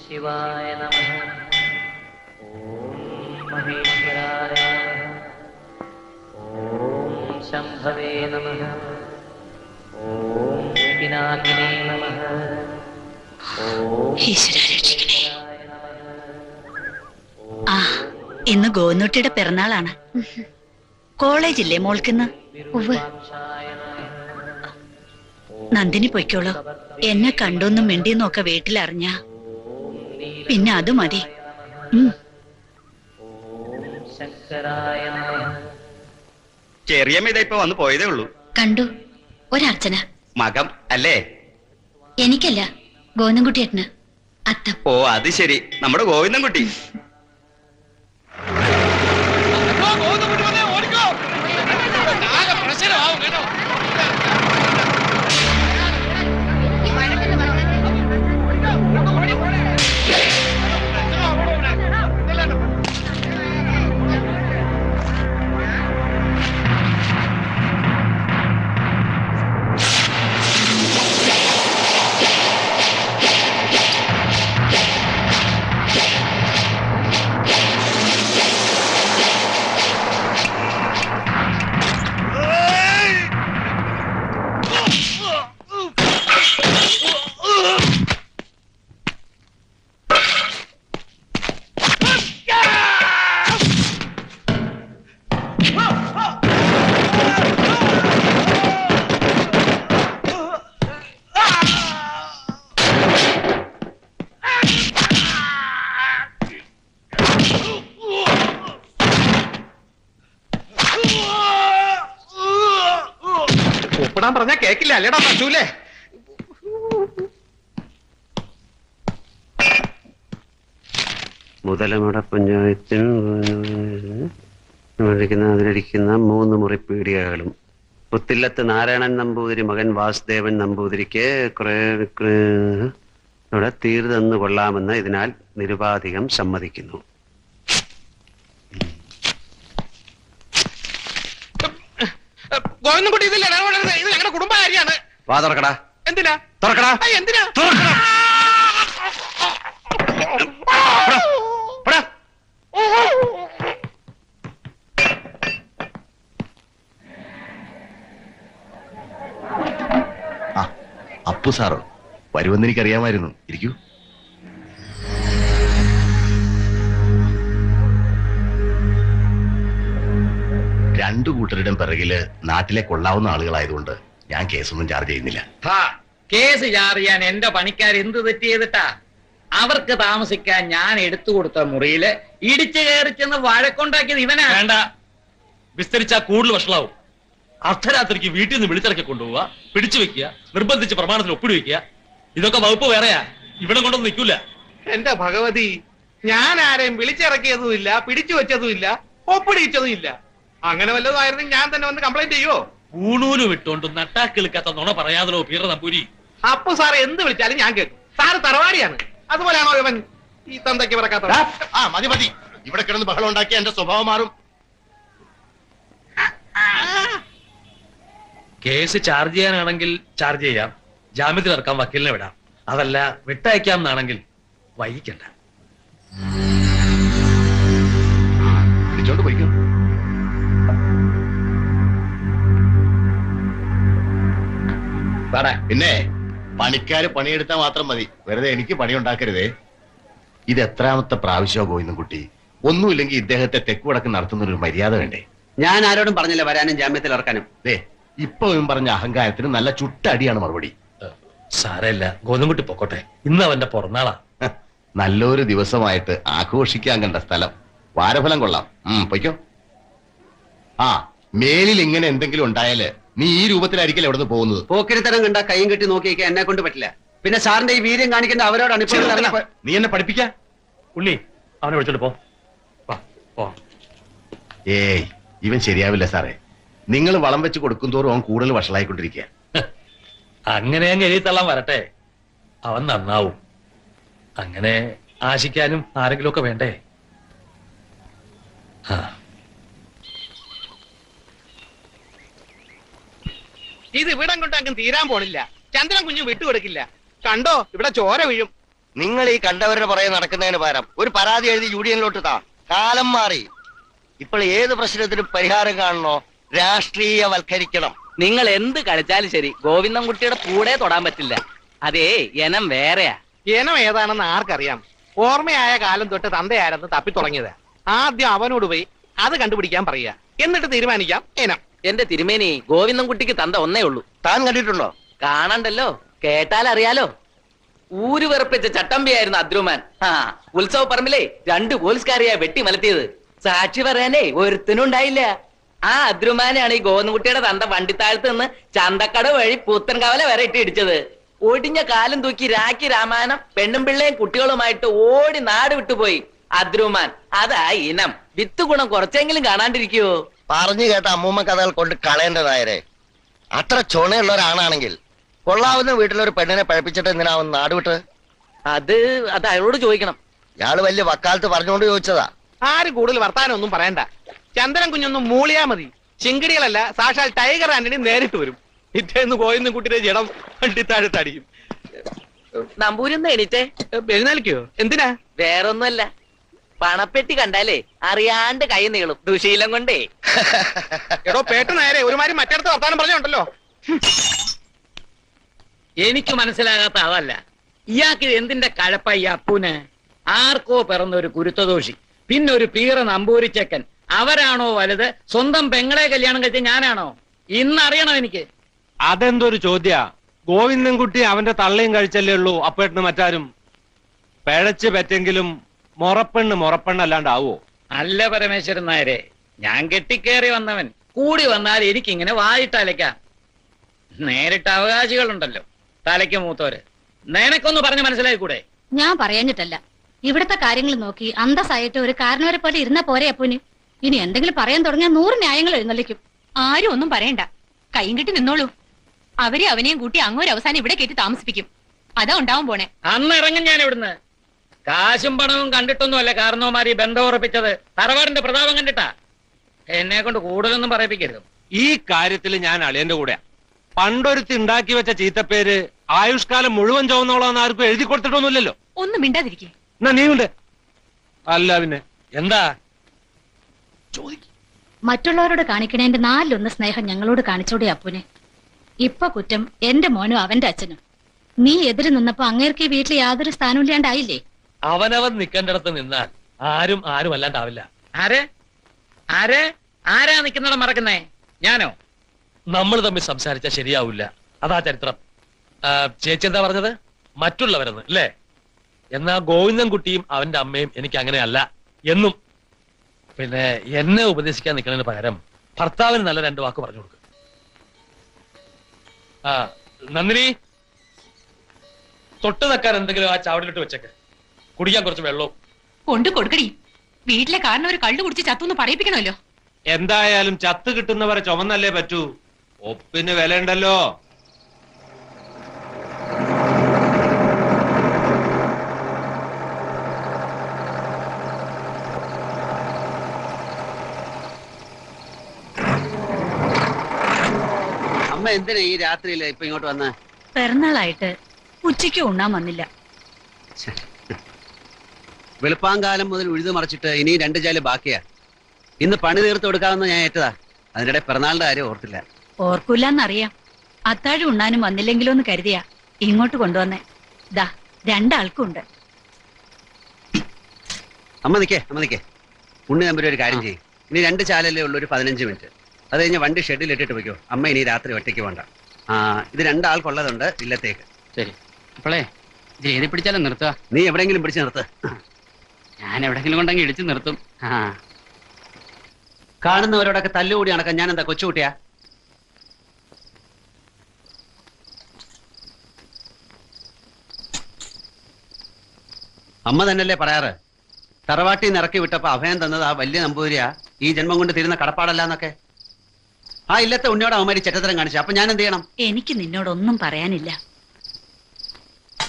ശിവായ നമ. ഓം മഹേശ്വരായ നമഃ. ഓം ശംഭവേ നമ. ഓം പിനാകിനേ നമ. ഓം ഈശ്വര രക്ഷിക്കണേ. ശിവായ നമഃ. ആ ഇന്ന് ഗോനൂട്ടിയുടെ പിറന്നാളാണ്. കോളേജില്ലേ മോൾക്കിന്ന്? നന്ദിനി പൊയ്ക്കോളൂ. എന്നെ കണ്ടൊന്നും മിണ്ടിന്നൊക്കെ വീട്ടിലറിഞ്ഞ. പിന്നെ അത് മതി. ചെറിയമ്മ ഇപ്പൊ വന്ന് പോയതേ ഉള്ളൂ. കണ്ടു. ഒരർച്ചന. മകം അല്ലേ? എനിക്കല്ല ഗോവിന്ദൻകുട്ടിയേട്ടന്. അത്ത. ഓ അത് ശരി. നമ്മുടെ ഗോവിന്ദൻകുട്ടി. അല്ലേടാ പറ്റൂലേ മുതലമട പഞ്ചായത്തിൽ അതിലിരിക്കുന്ന മൂന്ന് മുറി പീടികകളും. പുത്തില്ലത്ത് നാരായണൻ നമ്പൂതിരി മകൻ വാസുദേവൻ നമ്പൂതിരിക്ക് കുറെ ഇവിടെ തീർതെന്ന് കൊള്ളാമെന്ന് ഇതിനാൽ നിരുപാധികം സമ്മതിക്കുന്നു. ഗോവിന്ദൻകുട്ടി ഇതില്ല? ഇത് ഞങ്ങളുടെ കുടുംബകാരിയാണ് വാ തുറക്കടാ. എന്തിനാ? തുറക്കടാ. ആ, എന്തിനാ? തുറക്കടാ. പോടാ. ആ അപ്പു സാറോ വരുമെന്ന് എനിക്കറിയാമായിരുന്നു. ഇരിക്കൂ. രണ്ടു കൂട്ടരുടെയും പിറകിൽ നാട്ടിലെ കൊള്ളാവുന്ന ആളുകളായതുകൊണ്ട് ഞാൻ കേസൊന്നും ചാർജ് ചെയ്യുന്നില്ല. കേസ് ചാർജ് ചെയ്യാൻ എന്റെ പണിക്കാർ എന്ത് തെറ്റ് ചെയ്തിട്ടാ? അവർക്ക് താമസിക്കാൻ ഞാൻ എടുത്തു കൊടുത്ത മുറിയിൽ ഇടിച്ചു കയറി ചെന്ന് വഴക്കുണ്ടാക്കിയത് ഇവനാ. വേണ്ട. വിസ്തരിച്ചാ കൂടുതൽ വഷളാവും. അർദ്ധരാത്രിക്ക് വീട്ടിൽ നിന്ന് വിളിച്ചിറക്കി കൊണ്ടുപോവുക പിടിച്ചു വെക്കുക നിർബന്ധിച്ച് പ്രമാണത്തിൽ ഒപ്പിടി വെക്കുക. ഇതൊക്കെ വകുപ്പ് വേറെയാ. ഇവിടെ കൊണ്ടൊന്നും നിൽക്കൂല. എന്റെ ഭഗവതി ഞാൻ ആരെയും വിളിച്ചിറക്കിയതുമില്ല പിടിച്ചു വെച്ചതുമില്ല ഒപ്പിടിച്ചതും ഇല്ല അങ്ങനെ വല്ലതും ആയിരുന്നെങ്കിൽ ഞാൻ തന്നെ വന്ന് കംപ്ലൈന്റ് ചെയ്യോ ഊണൂൽ വിട്ടോണ്ട് നട്ടാക്കിളിക്കാത്ത നുണ പറയാതല്ലോ പീറ നമ്പൂരി. അപ്പൊ സാറ് എന്ത് വിളിച്ചാലും ഞാൻ കേൾക്കും. സാറ് തറവാടിയാണ്. അതുപോലെയാണോ ഇവൻ ഈ തന്തയ്ക്ക് പറക്കാത്ത ആ മതി മതി. ഇവിടെ കിടന്ന് ബഹളം ഉണ്ടാക്കി എന്റെ സ്വഭാവം മാറും. കേസ് ചാർജ് ചെയ്യാനാണെങ്കിൽ ചാർജ് ചെയ്യാം. ജാമ്യത്തിൽ ഇറക്കാൻ വക്കീലിനെ വിടാം. അതല്ല വിട്ടയക്കാം എന്നാണെങ്കിൽ വൈകിക്കണ്ട. പറ പിന്നെ പണിക്കാര് പണിയെടുത്താൽ മാത്രം മതി. വെറുതെ എനിക്ക് പണി ഉണ്ടാക്കരുതേ. ഇത് എത്രാമത്തെ പ്രാവശ്യമോ ഗോവിന്ദൻകുട്ടി ഒന്നുമില്ലെങ്കിൽ ഇദ്ദേഹത്തെ തെക്ക് വടക്ക് നടത്തുന്ന ഒരു മര്യാദ വേണ്ടേ? ഞാൻ ആരോടും പറഞ്ഞില്ല വരാനും ജാമ്യത്തിൽ ഇറക്കാനും. ദേ ഇപ്പൊ ഇവൻ പറഞ്ഞ അഹങ്കാരത്തിന് നല്ല ചുട്ടടിയാണ് മറുപടി. സാരമില്ല ഗോതമ്പുട്ടി പൊക്കോട്ടെ. ഇന്ന് അവന്റെ പിറന്നാളാ. നല്ലൊരു ദിവസമായിട്ട് ആഘോഷിക്കാൻ കണ്ട സ്ഥലം. വാരഫലം കൊള്ളാം. ഉം പൊയ്ക്കോ. ആ മേലിൽ ഇങ്ങനെ എന്തെങ്കിലും ഉണ്ടായാൽ നീ ഈ രൂപത്തിലായിരിക്കില്ല എവിടെ നിന്ന് പോകുന്നത്? പോക്കിരിത്തരം കണ്ട കൈയും കെട്ടി നോക്കിയേക്കാ എന്നെ കൊണ്ട് പറ്റില്ല. പിന്നെ സാറിന്റെ ഈ വീര്യം കാണിക്കേണ്ട അവരോടാണ് ഇപ്പോൾ നീ എന്നെ പഠിപ്പിക്ക. ഉണ്ണി അവനെ വിളിച്ചോണ്ട് പോ. വാ, പോ. ഏയ് ഇവൻ ശരിയാവില്ല സാറേ. നിങ്ങൾ വളം വെച്ച് കൊടുക്കും തോറും അവൻ കൂടുതൽ വഷളായിക്കൊണ്ടിരിക്കുക അങ്ങനെ അങ്ങ് എഴുതി തള്ളാൻ വരട്ടെ. അവൻ നന്നാവും. അങ്ങനെ ആശിക്കാനും ആരെങ്കിലും ഒക്കെ വേണ്ടേ? ആ. ഇത് ഇവിടം കൊണ്ട് അങ്ങ് തീരാൻ പോണില്ല. ചന്ദ്രൻ കുഞ്ഞു വിട്ടുകൊടുക്കില്ല. കണ്ടോ ഇവിടെ ചോര വീഴും. നിങ്ങൾ ഈ കണ്ടവരുടെ പുറകെ നടക്കുന്നതിന് പകരം ഒരു പരാതി എഴുതി യൂണിയനിലോട്ട് താ കാലം മാറി. ഇപ്പോൾ ഏത് പ്രശ്നത്തിനും പരിഹാരം കാണണോ? രാഷ്ട്രീയവൽക്കരിക്കണം. നിങ്ങൾ എന്ത് കളിച്ചാലും ശരി ഗോവിന്ദൻകുട്ടിയുടെ കൂടെ തൊടാൻ പറ്റില്ല. അതേ എനം വേറെയാ. ഇനം ഏതാണെന്ന് ആർക്കറിയാം? ഓർമ്മയായ കാലം തൊട്ട് തന്തയായിരുന്നു തപ്പി തുടങ്ങിയത് ആദ്യം അവനോട് പോയി അത് കണ്ടുപിടിക്കാൻ പറയുക. എന്നിട്ട് തീരുമാനിക്കാം ഇനം. എന്റെ തിരുമേനി ഗോവിന്ദൻകുട്ടിക്ക് തന്ത ഒന്നേ ഉള്ളൂ. താൻ കണ്ടിട്ടുണ്ടോ? കാണണ്ടല്ലോ. കേട്ടാൽ അറിയാലോ ഊര് വിറപ്പിച്ച ചട്ടമ്പിയായിരുന്നു അദ്രുമാൻ. ആ ഉത്സവ പറമ്പിലേ രണ്ട് പോലീസുകാരെയാ വെട്ടി മലത്തിയത്. സാക്ഷി പറയാനേ ഒരുത്തനും ഉണ്ടായില്ല ആ അദ്രുമാനാണ് ഈ ഗോവിന്ദൻകുട്ടിയുടെ തന്ത വണ്ടിത്താഴത്ത് നിന്ന് ചന്തക്കട വഴി പൂത്തൻകാവല വരെ ഇട്ട് ഇടിച്ചത്. ഒടിഞ്ഞ കാലം തൂക്കി രാഖി രാമായണം പെണ്ണും പിള്ളയും കുട്ടികളുമായിട്ട് ഓടി നാട് വിട്ടുപോയി. അദ്രുമാൻ അതാ ഇനം. വിത്ത് ഗുണം കുറച്ചെങ്കിലും കാണാണ്ടിരിക്കുവോ? പറഞ്ഞു കേട്ട അമ്മൂമ്മ കഥകൾ കൊണ്ട് കളയേണ്ടതായരെ അത്ര ചുണയുള്ള ഒരാണാണെങ്കിൽ കൊള്ളാവുന്ന വീട്ടിലൊരു പെണ്ണിനെ പഴപ്പിച്ചിട്ട് എന്തിനാവും നാടുവിട്ട് അത് അത് അയാളോട് ചോദിക്കണം. ഇയാൾ വലിയ വക്കാലത്ത് പറഞ്ഞുകൊണ്ട് ചോദിച്ചതാ. ആര് കൂടുതൽ വർത്താനം ഒന്നും പറയണ്ട. ചന്ദ്രൻ കുഞ്ഞൊന്നും മൂളിയാ മതി. ചിങ്കിടികളല്ല സാക്ഷാൽ ടൈഗർ ആന്റണി നേരിട്ട് വരും. ഇറ്റേന്ന് പോയിന്ന് കുട്ടിയുടെ ജഡം വണ്ടിത്താഴത്തടിയും നമ്പൂരിന്ന് എണീറ്റേ? എഴുന്നേൽക്കോ? എന്തിനാ? വേറൊന്നുമല്ല. പണപ്പെട്ടി കണ്ടാലേ അറിയാണ്ട് കൈ നീളും. ദുശീലം കൊണ്ടേ. എടോ പേട്ട് നേരെ ഒരുമാതിരി മറ്റടുത്ത് വർത്താനം പറഞ്ഞുണ്ടല്ലോ. എനിക്ക് മനസ്സിലാകാത്ത അതല്ല. ഇയാൾക്ക് എന്തിന്റെ കഴപ്പ ഈ അപ്പൂന്? ആർക്കോ പിറന്ന ഒരു കുരുത്തദോഷി പിന്നെ ഒരു പീറ നമ്പൂരിച്ചക്കൻ അവരാണോ വലുത്? സ്വന്തം പെങ്ങളെ കല്യാണം കഴിച്ച ഞാനാണോ? ഇന്നറിയണം എനിക്ക്. അതെന്തൊരു ചോദ്യ. ഗോവിന്ദൻകുട്ടി അവന്റെ തള്ളയും കഴിച്ചല്ലേ ഉള്ളൂ അപ്പേട്ടന് മറ്റാരും. പിഴച്ച് പറ്റെങ്കിലും മുറപ്പെണ്ണ് മൊറപ്പെണ്ണല്ലാണ്ടാവോ? അല്ല പരമേശ്വരൻ നായരെ ഞാൻ കെട്ടിക്കേറി വന്നവൻ. കൂടി വന്നാൽ എനിക്കിങ്ങനെ വായിട്ടലയ്ക്കാം. നേരിട്ട് അവകാശികളുണ്ടല്ലോ തലയ്ക്ക് മൂത്തോര്. നിനക്കൊന്ന് പറഞ്ഞ് മനസ്സിലായി കൂടെ ഞാൻ പറയാഞ്ഞിട്ടല്ല. ഇവിടത്തെ കാര്യങ്ങൾ നോക്കി അന്തസ്സായിട്ട് ഒരു കാരണവരെ പോലെ ഇരുന്ന പോരെ അപ്പൂന്. ഇനി എന്തെങ്കിലും പറയാൻ തുടങ്ങിയാൽ നൂറ് ന്യായങ്ങൾ എഴുന്നള്ളിക്കും. ആരും ഒന്നും പറയണ്ട. കൈയും കെട്ടി നിന്നോളൂ. അവരെ അവനെയും കൂട്ടി അങ്ങോരവസാനം ഇവിടെ കയറ്റി താമസിപ്പിക്കും. അതാ ഉണ്ടാവും പോണേ. അന്ന് ഇറങ്ങും ഞാൻ ഇവിടുന്ന്. കാശും പണവും കണ്ടിട്ടൊന്നുമല്ല കാരണവന്മാർ ഈ ബന്ധം ഉറപ്പിച്ചത്. തറവാടിന്റെ പ്രതാപം കണ്ടിട്ടാ. എന്നെ കൊണ്ട് കൂടുതലൊന്നും പറയിപ്പിക്കരുത്. ഈ കാര്യത്തിൽ ഞാൻ അളിയന്റെ കൂടെ പണ്ടൊരുത്തി ഉണ്ടാക്കി വെച്ച ചീത്തപ്പേര് ആയുഷ്കാലം മുഴുവൻ ചുവന്നോളാന്ന് ആർക്കും എഴുതി കൊടുത്തിട്ടൊന്നുമില്ലല്ലോ. ഒന്നും മിണ്ടാതിരിക്കേ. എന്നാ നീ ഉണ്ട് അല്ല പിന്നെ. എന്താ? മറ്റുള്ളവരോട് കാണിക്കണേന്റെ നാലിലൊന്ന് സ്നേഹം ഞങ്ങളോട് കാണിച്ചോടെ അപ്പുനെ. ഇപ്പൊ കുറ്റം എന്റെ മോനും അവന്റെ അച്ഛനും. നീ എതിര് നിന്നപ്പോ അങ്ങേർക്ക് ഈ വീട്ടിൽ യാതൊരു സ്ഥാനവും ഇല്ലാണ്ടായില്ലേ അവനവൻ നിൽക്കേണ്ടിടത്ത് നിന്നാൽ ആരും ആരും അല്ലാണ്ടാവില്ല. ആരെ? ആരെ? ആരാ നിക്കുന്നവിടെ മറക്കുന്നേ? ഞാനോ? നമ്മൾ തമ്മിൽ സംസാരിച്ചാൽ ശരിയാവില്ല. അതാ ചരിത്രം. ആ, ചേച്ചി എന്താ പറഞ്ഞത്? മറ്റുള്ളവരെന്ന് അല്ലേ? എന്നാ ഗോവിന്ദൻകുട്ടിയും അവന്റെ അമ്മയും എനിക്ക് അങ്ങനെയല്ല എന്നും. പിന്നെ എന്നെ ഉപദേശിക്കാൻ നിൽക്കുന്നതിന് പകരം ഭർത്താവിന് നല്ല രണ്ട് വാക്ക് പറഞ്ഞു കൊടുക്കും. ആ നന്ദിനി. തൊട്ട് നക്കാൻ എന്തെങ്കിലും ആ ചാവടിലിട്ട് വെച്ചേക്ക്. കുടിക്കാൻ കുറച്ച് വെള്ളവും. കൊണ്ടു കൊടുക്കടി. വീട്ടിലെ കാരണം ഒരു കള്ളു കുടിച്ച് ചത്തുന്ന് പറയിപ്പിക്കണമല്ലോ. എന്തായാലും ചത്ത് കിട്ടുന്നവരെ ചുമന്നല്ലേ പറ്റൂ. ഒപ്പിന് വിലയുണ്ടല്ലോ. അമ്മ എന്തിനാ ഈ രാത്രിയിൽ ഇപ്പൊ ഇങ്ങോട്ട് വന്ന? പെരുന്നാളായിട്ട് ഉച്ചയ്ക്ക് ഉണ്ണാൻ വന്നില്ല. വെളുപ്പാങ്കാലം മുതൽ ഉഴുതു മറിച്ചിട്ട് ഇനി രണ്ട് ചാൽ ബാക്കിയാ. ഇന്ന് പണി തീർത്ത് കൊടുക്കാമെന്ന് ഞാൻ ഏറ്റതാ. അതിനിടെ പിറന്നാളിന്റെ കാര്യം ഓർത്തില്ല. ഓർക്കൂലെന്നറിയാം. അത്താഴം ഉണ്ണാനും വന്നില്ലെങ്കിലോ എന്ന് കരുതിയാ. ഇങ്ങോട്ട് കൊണ്ടുവന്നേ. ദാ രണ്ടാൾക്കും ഉണ്ട് അമ്മ നിക്കേ അമ്മ നിക്കേ. ഉണ്ണി നമ്പർ ഒരു കാര്യം ചെയ്യും. ഇനി രണ്ട് ചാലല്ലേ ഉള്ളൂ ഒരു പതിനഞ്ച് മിനിറ്റ്. അത് കഴിഞ്ഞ് വണ്ടി ഷെഡിൽ ഇട്ടിട്ട് വെക്കോ അമ്മ ഇനി രാത്രി ഒറ്റയ്ക്ക് വേണ്ട ആ ഇത് രണ്ടാൾക്കുള്ളതുണ്ട് ഇല്ലത്തേക്ക്. ശരി. അപ്പോളേ ജേതി പിടിച്ചാലും നിർത്തുക. നീ എവിടെയെങ്കിലും പിടിച്ച് നിർത്ത്. ഞാൻ എവിടെങ്കിലും കൊണ്ടെങ്കിൽ ഇടിച്ചു നിർത്തും. ആ. കാണുന്നവരോടൊക്കെ തല്ലുകൂടി നടക്കാൻ ഞാൻ എന്താ കൊച്ചുകുട്ടിയാ? അമ്മ തന്നെയല്ലേ പറയാറ്? തറവാട്ടി നിറക്കി വിട്ടപ്പോ അഭയം തന്നത് ആ വലിയ നമ്പൂരിയാ ഈ ജന്മം കൊണ്ട് തീരുന്ന കടപ്പാടല്ല എന്നൊക്കെ. ആ ഇല്ലത്തെ ഉണ്ണിയോട് അവന്മാരി ചെറ്റത്തരം കാണിച്ചു. അപ്പൊ ഞാൻ എന്ത് ചെയ്യണം? എനിക്ക് നിന്നോടൊന്നും പറയാനില്ല.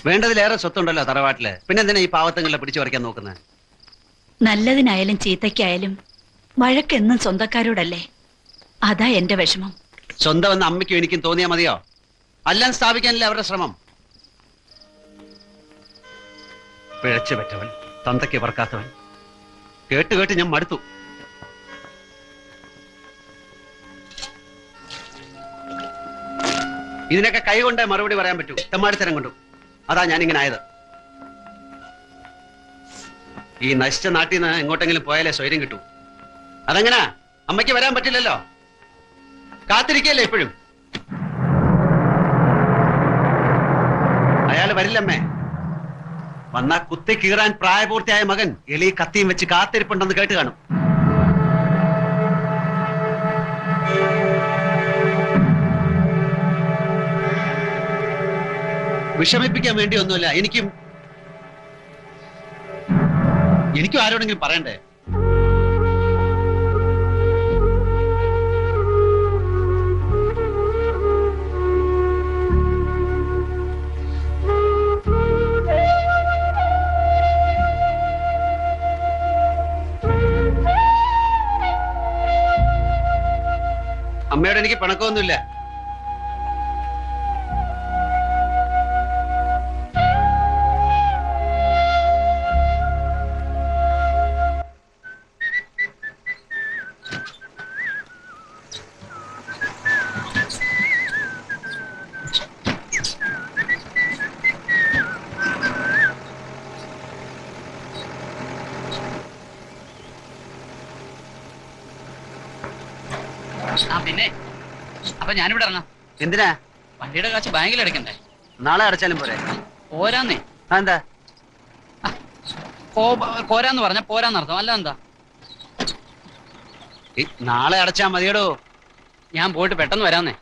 വേണ്ടതിലേറെ സ്വത്തുണ്ടല്ലോ തറവാട്ടിൽ. പിന്നെ എന്തിനാ ഈ പാവത്തങ്ങളെ പിടിച്ചു പറിക്കാൻ നോക്കുന്നത് നല്ലതിനായാലും ചീത്തയ്ക്കായാലും വഴക്കെന്നും സ്വന്തക്കാരോടല്ലേ? അതാ എന്റെ വിഷമം. സ്വന്തം എന്ന അമ്മയ്ക്കും എനിക്കും തോന്നിയാ മതിയോ? അല്ലാൻ സ്ഥാപിക്കാനല്ലേ അവരുടെ ശ്രമം? പിഴച്ചു പറ്റവൻ തന്തയ്ക്ക് പറക്കാത്തവൻ. കേട്ട് കേട്ട് ഞാൻ മടുത്തു. ഇതിനൊക്കെ കൈ കൊണ്ടേ മറുപടി പറയാൻ പറ്റൂ. തെമ്മാടിത്തരം കൊണ്ടു. അതാ ഞാനിങ്ങനെ ആയത്. ഈ നശിച്ച നാട്ടിൽ നിന്ന് എങ്ങോട്ടെങ്കിലും പോയാലേ സ്വൈര്യം കിട്ടൂ. അതെങ്ങനാ? അമ്മയ്ക്ക് വരാൻ പറ്റില്ലല്ലോ? കാത്തിരിക്കല്ലേ എപ്പോഴും അയാൾ വരില്ലമ്മേ. വന്നാ കുത്തി കീറാൻ പ്രായപൂർത്തിയായ മകൻ എളി കത്തിയും വെച്ച് കാത്തിരിപ്പുണ്ടെന്ന് കേട്ട് കാണും. വിഷമിപ്പിക്കാൻ വേണ്ടി ഒന്നുമില്ല എനിക്കും എനിക്കും ആരോടെങ്കിലും പറയണ്ടേ? അമ്മയോട് എനിക്ക് പിണക്കമൊന്നുമില്ല. അപ്പൊ ഞാനിവിടെ ഇറങ്ങാം. എന്തിനാ? വണ്ടിയുടെ കാശ് ബാങ്കിൽ അടയ്ക്കണ്ടേ നാളെ അടച്ചാലും പോരെ? പോരാന്നേ. എന്താ പോരാന്ന് പറഞ്ഞ പോരാന്നർത്ഥം അല്ല എന്താ? നാളെ അടച്ചാ മതിയടോ. ഞാൻ പോയിട്ട് പെട്ടെന്ന് വരാന്നേ.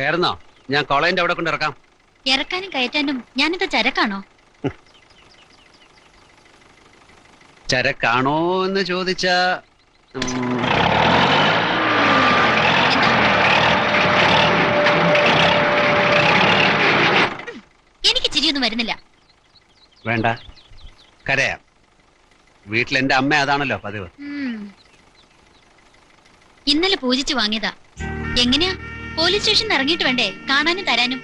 കയറുന്നോ? ഞാൻ കോളേജിന്റെ അവിടെ കൊണ്ട് ഇറക്കാം. ഇറക്കാനും കയറ്റാനും ഞാനിത് ചരക്കാണോ? ചരക്കാണോ എന്ന് ചോദിച്ച എനിക്ക് ചിരിയൊന്നും വരുന്നില്ല. വേണ്ട. കരയാം. വീട്ടിൽ എന്റെ അമ്മ അതാണല്ലോ പതിവ്. ഇന്നലെ പൂജിച്ചു വാങ്ങിയതാ. എങ്ങനെയാ? പോലീസ് സ്റ്റേഷനിൽ ഇറങ്ങിട്ട് വേണ്ടേ? കാണാനും തരാനും.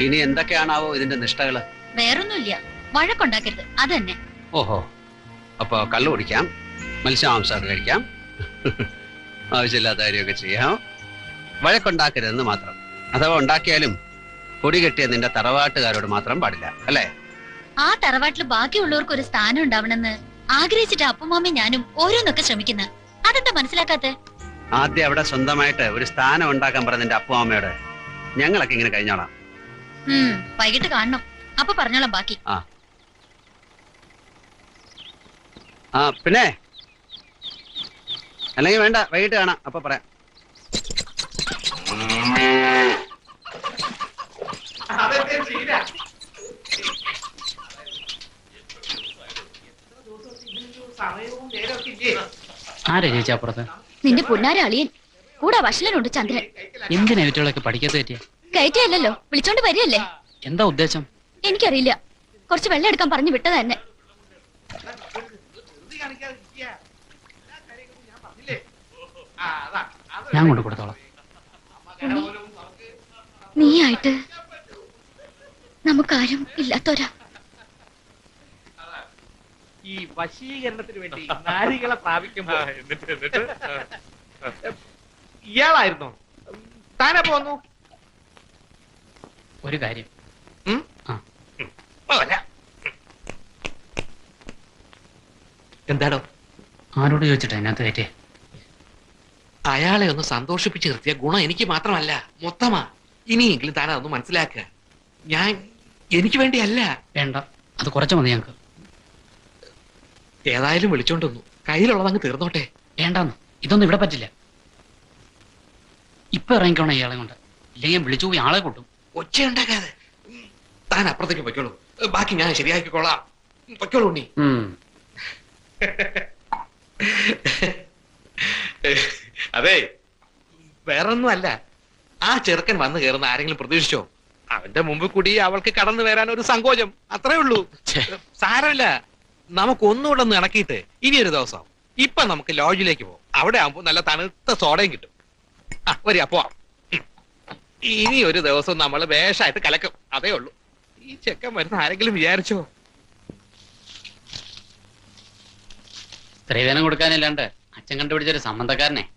ഇനി എന്തൊക്കെയാണാവോ ഇതിന്റെ നിഷ്ഠകൾ? വേറൊന്നുമില്ല. വഴക്കുണ്ടാക്കരുത്. അത് തന്നെ. ഓഹോ. അപ്പൊ കള്ളു കുടിക്കാം. മത്സ്യമാംസം കഴിക്കാം. ആവശ്യമില്ലാത്ത കാര്യമൊക്കെ ചെയ്യാം. വഴക്കുണ്ടാക്കരുതെന്ന് മാത്രം. അഥവാ ഉണ്ടാക്കിയാലും കൊടി കെട്ടിയ നിന്റെ തറവാട്ടുകാരോട് മാത്രം പാടില്ല. അല്ലേ? ആ തറവാട്ടിൽ ബാക്കിയുള്ളവർക്ക് ഒരു സ്ഥാനം ഉണ്ടാവണമെന്ന് ആഗ്രഹിച്ചിട്ട് അപ്പുമാമി ഞാനും ഓരോന്നൊക്കെ ശ്രമിക്കുന്നത് അതെന്താ മനസ്സിലാക്കാത്തെ? ആദ്യം അവിടെ സ്വന്തമായിട്ട് ഒരു സ്ഥാനം ഉണ്ടാക്കാൻ പറഞ്ഞ എന്റെ അപ്പു അമ്മയോട് ഞങ്ങളൊക്കെ ഇങ്ങനെ കഴിഞ്ഞോളാം. വൈകിട്ട് കാണണം. അപ്പൊ പറഞ്ഞോളാം ബാക്കി. ആ. പിന്നെ? അല്ലെങ്കിൽ വേണ്ട വൈകിട്ട് കാണാം അപ്പൊ പറയാം. ആരാ ചേച്ചി അപ്പുറത്ത്? നിന്റെ പുന്നാര അളിയൻ. കൂടെ വഷലനുണ്ട് ചന്ദ്രൻ. എന്തിനാ ഇവറ്റകളൊക്കെ പഠിക്കാത്ത പറ്റിയ? കയറ്റിയല്ലോ വിളിച്ചോണ്ട് വരികയല്ലേ? എന്താ ഉദ്ദേശം? എനിക്കറിയില്ല. കുറച്ച് വെള്ളം എടുക്കാൻ പറഞ്ഞു വിട്ടത് തന്നെ ഞാൻ കൊണ്ട് കൊടുത്തോളാം. നീയായിട്ട് നമുക്കാരും ഇല്ലാത്തോരാ ഈ വശീകരണത്തിന് വേണ്ടി നാരികളെ പ്രാപിക്കുമ്പോ ഇയാളായിരുന്നോ. താനെ പോന്നു ഒരു കാര്യം. എന്താടോ? ആരോട് ചോദിച്ചിട്ടാ അതിനകത്ത് കയറ്റേ അയാളെ ഒന്ന് സന്തോഷിപ്പിച്ച് നിർത്തിയ ഗുണം എനിക്ക് മാത്രമല്ല മൊത്തമാ. ഇനിയെങ്കിലും താൻ അതൊന്ന് മനസ്സിലാക്കുക. ഞാൻ എനിക്ക് വേണ്ടിയല്ല. വേണ്ട. അത് കുറച്ച് മതി ഞങ്ങൾക്ക്. ഏതായാലും വിളിച്ചോണ്ട് വന്നു. കയ്യിലുള്ളത് അങ്ങ് തീർന്നോട്ടെ. വേണ്ടാന്ന്. ഇതൊന്നും ഇവിടെ പറ്റില്ല. ഇപ്പൊ ഇറങ്ങിക്കോണം ഇയാളെ കൊണ്ട്. ഇല്ലെങ്കിൽ വിളിച്ചു പോയി ആളെ കൊട്ടും. ഒച്ച ഉണ്ടാക്കാതെ ഉം, താൻ അപ്പുറത്തേക്ക് പൊയ്ക്കോളൂ. ബാക്കി ഞാൻ ശരിയാക്കിക്കോളാം. പൊയ്ക്കോളൂ ഉണ്ണി. അതെ വേറൊന്നും അല്ല ആ ചെറുക്കൻ വന്നു കയറുന്ന ആരെങ്കിലും പ്രതീക്ഷിച്ചോ? അവന്റെ മുമ്പിൽ കൂടി അവൾക്ക് കടന്നു വരാൻ ഒരു സങ്കോചം. അത്രേ ഉള്ളൂ. സാരമില്ല. നമുക്ക് ഒന്നുകൂടെ ഒന്ന് ഇണക്കിയിട്ട് ഇനി ഒരു ദിവസം ഇപ്പൊ നമുക്ക് ലോഡ്ജിലേക്ക് പോകും അവിടെ ആകുമ്പോ നല്ല തണുത്ത സോഡയും കിട്ടും. ആ വരിക പോവാം. ഇനി ഒരു ദിവസം നമ്മൾ വേഷമായിട്ട് കലക്കും. അതേ ഉള്ളൂ. ഈ ചെക്കൻ വരുന്ന ആരെങ്കിലും വിചാരിച്ചോ? സ്ത്രീധനം കൊടുക്കാനില്ലാണ്ട് അച്ഛൻ കണ്ടുപിടിച്ചൊരു സംബന്ധക്കാരനെ.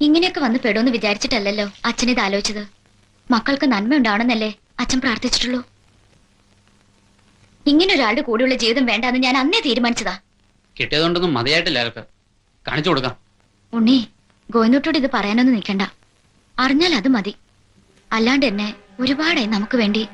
ഇങ്ങനെയൊക്കെ വന്ന് പെടുമെന്ന് വിചാരിച്ചിട്ടല്ലല്ലോ അച്ഛൻ ഇത് ആലോചിച്ചത്. മക്കൾക്ക് നന്മ ഉണ്ടാവണമെന്നല്ലേ അച്ഛൻ പ്രാർത്ഥിച്ചിട്ടുള്ളൂ. ഇങ്ങനെ ഒരാളുടെ കൂടെയുള്ള ജീവിതം വേണ്ടെന്ന് ഞാൻ അന്നേ തീരുമാനിച്ചതാ. കിട്ടിയതുകൊണ്ടൊന്നും മതിയായിട്ടില്ല അയാൾക്ക് കാണിച്ചു കൊടുക്കാം. ഉണ്ണി ഗോവിന്ദോട്ടോട് ഇത് പറയാനൊന്നും നിൽക്കണ്ട. അറിഞ്ഞാൽ അത് മതി. അല്ലാണ്ട് എന്നെ ഒരുപാടായി നമുക്ക് വേണ്ടി